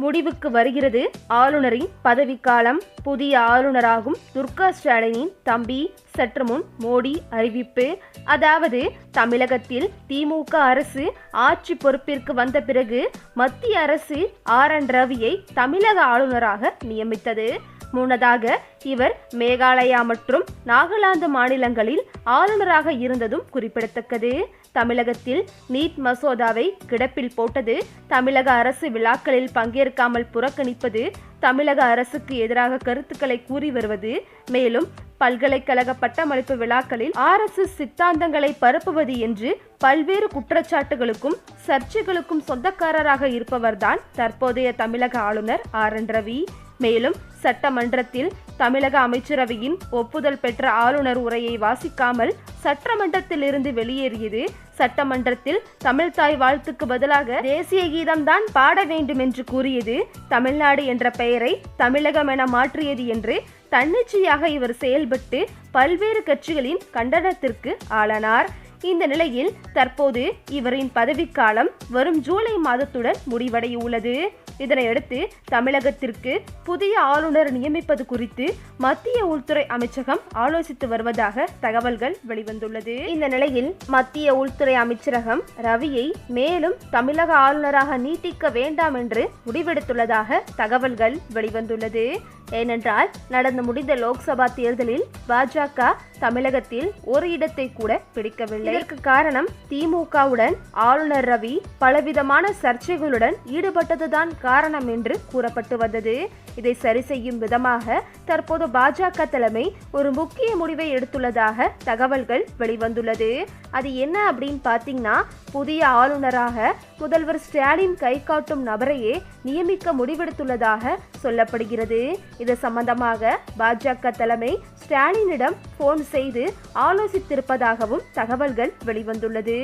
முடிவுக்கு வருகிறது. ஆளுநரின் பதவிக்காலம் புதிய ஆளுநராகும் துர்கா ஸ்டாலினின் தம்பி. சற்று முன் மோடி அறிவிப்பு. அதாவது தமிழகத்தில் திமுக அரசு ஆட்சி பொறுப்பிற்கு வந்த பிறகு மத்திய அரசு ஆர். என். ரவியை தமிழக ஆளுநராக நியமித்தது. முன்னதாக இவர் மேகாலயா மற்றும் நாகாலாந்து மாநிலங்களில் ஆளுநராக இருந்ததும் குறிப்பிடத்தக்கது. தமிழகத்தில் நீட் மசோதாவை கிடப்பில் போட்டது தமிழக அரசு விழாக்களில் பங்கேற்காமல் புறக்கணிப்பது தமிழக அரசுக்கு எதிராக கருத்துக்களை கூறி வருவது. மேலும் பல்கலைக்கழக பட்டமளிப்பு விழாக்களில் ஆர்எஸ்எஸ் சித்தாந்தங்களை பரப்புவது என்று பல்வேறு குற்றச்சாட்டுகளுக்கும் சர்ச்சைகளுக்கும் சொந்தக்காரராக இருப்பவர்தான் தற்போதைய தமிழக ஆளுநர் ஆர் என் ரவி. மேலும் சட்டமன்றத்தில் தமிழக அமைச்சரவையின் ஒப்புதல் பெற்ற ஆளுநர் உரையை வாசிக்காமல் சட்டமன்றத்தில் இருந்து வெளியேறியது. சட்டமன்றத்தில் தமிழ்தாய் வாழ்த்துக்கு பதிலாக தேசிய கீதம்தான் பாட வேண்டும் என்று கூறியது. தமிழ்நாடு என்ற பெயரை தமிழகம் என மாற்றியது என்று தன்னிச்சையாக இவர் செயல்பட்டு பல்வேறு கட்சிகளின் கண்டனத்திற்கு ஆளானார். இந்த நிலையில் தற்போது இவரின் பதவிக்காலம் வரும் ஜூலை மாதத்துடன் முடிவடைய உள்ளது இதனையடுத்து தமிழகத்திற்கு புதிய ஆளுநர் நியமிப்பது குறித்து மத்திய உள்துறை அமைச்சகம் ஆலோசித்து வருவதாக தகவல்கள் வெளிவந்துள்ளது. இந்த நிலையில் மத்திய உள்துறை அமைச்சரகம் ரவியை மேலும் தமிழக ஆளுநராக நீட்டிக்க வேண்டாம் என்று முடிவெடுத்துள்ளதாக தகவல்கள் வெளிவந்துள்ளது. ஏனென்றால் நடந்து முடிந்த லோக்சபா தேர்தலில் பாஜக தமிழகத்தில் ஒரு இடத்தை கூட பிடிக்கவில்லை. இதற்கு காரணம் திமுகவுடன் ஆளுநர் ரவி பலவிதமான சர்ச்சைகளுடன் ஈடுபட்டதுதான் காரணம் என்று கூறப்பட்டு வந்தது. இதை சரி செய்யும் விதமாக தற்போது பாஜக தலைமை ஒரு முக்கிய முடிவை எடுத்துள்ளதாக தகவல்கள் வெளிவந்துள்ளது. அது என்ன அப்படின்னு பார்த்தீங்கன்னா புதிய ஆளுநராக முதல்வர் ஸ்டாலின் கை காட்டும் நபரையே நியமிக்க முடிவெடுத்துள்ளதாக சொல்லப்படுகிறது. இது சம்பந்தமாக பாஜக தலைமை ஸ்டாலினிடம் போன் செய்து ஆலோசித்திருப்பதாகவும் தகவல்கள் வெளிவந்துள்ளது.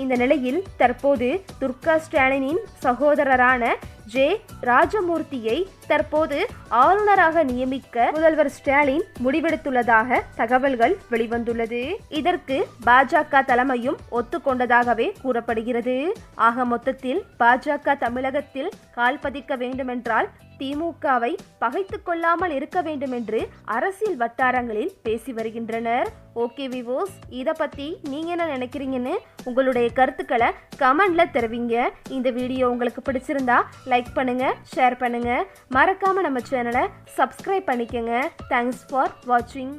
இந்த நிலையில் தற்போது துர்கா ஸ்டாலினின் சகோதரரான ஜே ராஜமூர்த்தியை தற்போது ஆளுநராக நியமிக்க முதல்வர் ஸ்டாலின் முடிவெடுத்துள்ளதாக தகவல்கள் வெளிவந்துள்ளது. இதற்கு பாஜக தலைமையும் ஒத்துக்கொண்டதாகவே கூறப்படுகிறது. ஆக மொத்தத்தில் பாஜக தமிழகத்தில் கால் பதிக்க வேண்டுமென்றால் திமுகவை பகைத்து கொள்ளாமல் இருக்க வேண்டும் என்று அரசியல் வட்டாரங்களில் பேசி வருகின்றனர். ஓகே விவோஸ் இதை பத்தி நீங்க என்ன நினைக்கிறீங்கன்னு உங்களுடைய கருத்துக்களை கமெண்ட்ல தெரிவிங்க. இந்த வீடியோ உங்களுக்கு பிடிச்சிருந்தா லைக் பண்ணுங்க ஷேர் பண்ணுங்க. மறக்காம நம்ம சேனலை சப்ஸ்கிரைப் பண்ணிக்கங்க. தேங்க்ஸ் ஃபார் வாட்சிங்